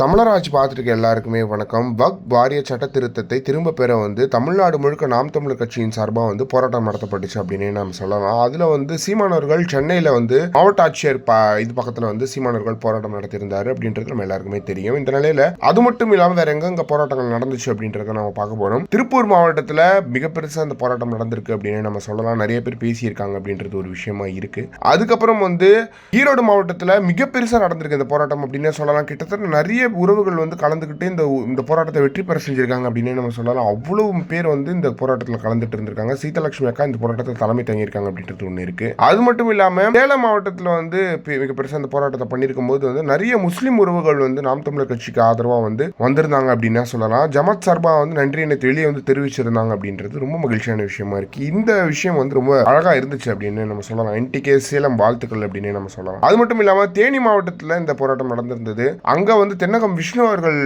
தமிழராட்சி பார்த்துருக்க எல்லாருக்குமே வணக்கம். வக் வாரிய சட்ட திருத்தத்தை திரும்ப பெற வந்து தமிழ்நாடு முழுக்க நாம் தமிழர் கட்சியின் சார்பாக வந்து போராட்டம் நடத்தப்பட்டுச்சு அப்படின்னு நம்ம சொல்லலாம். அதில் வந்து சீமானவர்கள் சென்னையில் வந்து மாவட்ட ஆட்சியர் ப இது பக்கத்தில் வந்து சீமானவர்கள் போராட்டம் நடத்தியிருந்தார் அப்படின்றது நம்ம எல்லாருக்குமே தெரியும். இந்த நிலையில் அது மட்டும் இல்லாமல் வேற எங்கெங்க போராட்டங்கள் நடந்துச்சு அப்படின்றத நம்ம பார்க்க போகிறோம் திருப்பூர் மாவட்டத்தில் மிக பெருசாக அந்த போராட்டம் நடந்திருக்கு அப்படின்னு நம்ம சொல்லலாம். நிறைய பேர் பேசியிருக்காங்க அப்படின்றது ஒரு விஷயமா இருக்கு. அதுக்கப்புறம் வந்து ஈரோடு மாவட்டத்தில் மிக பெருசாக நடந்திருக்கு இந்த போராட்டம் அப்படின்னே சொல்லலாம். கிட்டத்தட்ட நிறைய உறவுகள் வந்து கலந்துக்கிட்டு இந்த இந்த போராட்டத்தை வெற்றி பெற செஞ்சிருக்காங்க அப்படின்னே நம்ம சொல்லலாம். அவ்வளவு பேர் வந்து இந்த போராட்டத்தில் கலந்துட்டு இருந்திருக்காங்க. சீதலட்சுமி அக்கா இந்த போராட்டத்தில் தலைமை தங்கியிருக்காங்க அப்படின்றது ஒன்று இருக்கு. அது மட்டும் இல்லாமல் சேலம் மாவட்டத்தில் வந்து மிக பெருசாக இந்த போராட்டத்தை பண்ணியிருக்கும் போது வந்து நிறைய முஸ்லீம் உறவுகள் வந்து நாம் தமிழர் கட்சிக்கு ஆதரவாக வந்து வந்திருந்தாங்க அப்படின்னா சொல்லலாம். ஜமாத் சார்பாக வந்து நன்றியினை வெளியே வந்து தெரிவிச்சிருந்தாங்க அப்படின்றது ரொம்ப மகிழ்ச்சியான விஷயமா இருக்கு. இந்த விஷயம் வந்து ரொம்ப அழகா இருந்துச்சு அப்படின்னு நம்ம சொல்லலாம். என்டிகே சேலம் வாழ்த்துக்கள் அப்படின்னு நம்ம சொல்லலாம். அது மட்டும் இல்லாமல் தேனி மாவட்டத்தில் இந்த போராட்டம் நடந்திருந்தது. அங்க வந்து தென்னகம் விஷ்ணு அவர்கள்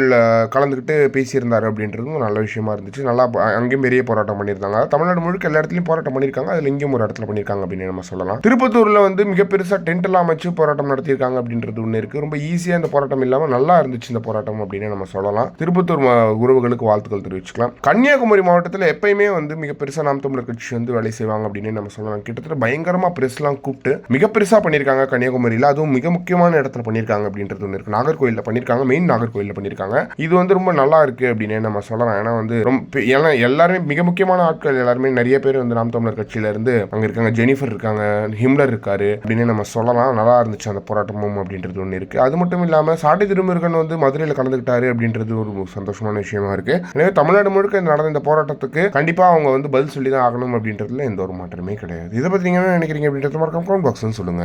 கலந்துக்கிட்டு பேசியிருந்தார் அப்படின்றதும் ஒரு நல்ல விஷயமா இருந்துச்சு. நல்லா அங்கேயும் பெரிய போராட்டம் பண்ணியிருந்தாங்க. தமிழ்நாடு முழுக்க எல்லா இடத்துலையும் போராட்டம் பண்ணியிருக்காங்க. அதுல இங்கேயும் ஒரு இடத்துல பண்ணியிருக்காங்க அப்படின்னு நம்ம சொல்லலாம். திருப்பத்தூர்ல வந்து மிக பெருசா டென்ட் எல்லாம் அமைச்சு போராட்டம் நடத்தியிருக்காங்க அப்படின்றது ஒன்று இருக்கு. ரொம்ப ஈஸியா இந்த போராட்டம் இல்லாம நல்லா இருந்துச்சு இந்த போராட்டம் அப்படின்னு நம்ம சொல்லலாம். திருப்பத்தூர் உறவுகளுக்கு வாழ்த்துக்கள் தெரிவிச்சுக்கலாம். கன்னியாகுமரி மாவட்டத்தில் எப்பயுமே வந்து மிக பெருசா நாம் தமிழர் கட்சி வந்து வேலை செய்வாங்க அப்படின்னு நம்ம சொல்லலாம். கிட்டத்தட்ட பயங்கரமா பிரஸ்லாம் கூப்பிட்டு மிக பெருசா பண்ணியிருக்காங்க கன்னியாகுமரியில். அதுவும் மிக முக்கியமான இடத்துல பண்ணியிருக்காங்க அப்படின்றது ஒன்று இருக்கு. நாகர்கோயிலில் பண்ணியிருக்காங்க. மெயின் நாகர்கோயிலில் பண்ணியிருக்காங்க இது வந்து ரொம்ப நல்லா இருக்கு அப்படின்னு நம்ம சொல்லலாம். ஏன்னா வந்து ரொம்ப ஏன்னா எல்லாருமே மிக முக்கியமான ஆட்கள் எல்லாருமே நிறைய பேர் வந்து நாம் தமிழர் கட்சியில இருந்து அங்க இருக்காங்க. ஜெனிஃபர் இருக்காங்க ஹிம்லர் இருக்காரு அப்படின்னு நம்ம சொல்லலாம். நல்லா இருந்துச்சு அந்த போராட்டமும் அப்படின்றது ஒன்று இருக்கு. அது மட்டும் இல்லாம சாட்டை திருமுருகன் வந்து மதுரையில் கலந்துக்கிட்டாரு அப்படின்றது ஒரு சந்தோஷமான விஷயமா இருக்கு. எனவே தமிழ்நாடு முழுக்க நடந்த இந்த போராட்டத்துக்கு கண்டிப்பா அவங்க வந்து பதில் சொல்லி தான் ஆகணும் அப்படின்றதுல எந்த ஒரு மாற்றமே கிடையாது. இதை பற்றி என்ன நினைக்கிறீங்க அப்படின்றது மறக்காம கமெண்ட் பாக்ஸ்னு சொல்லுங்க.